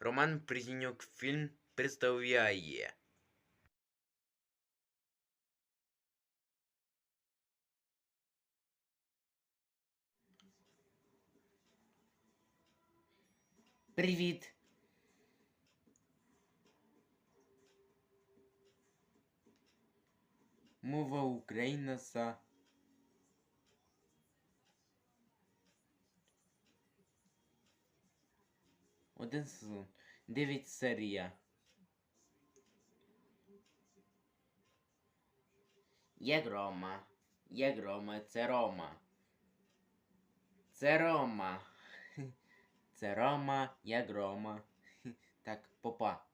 Роман Призінюк фільм представляє. Привіт. Мова Україна са. Один сезон. Дев'ять серія. Як Рома. Як Рома, це Рома. Це Рома. Це Рома, як Рома. Так, попа.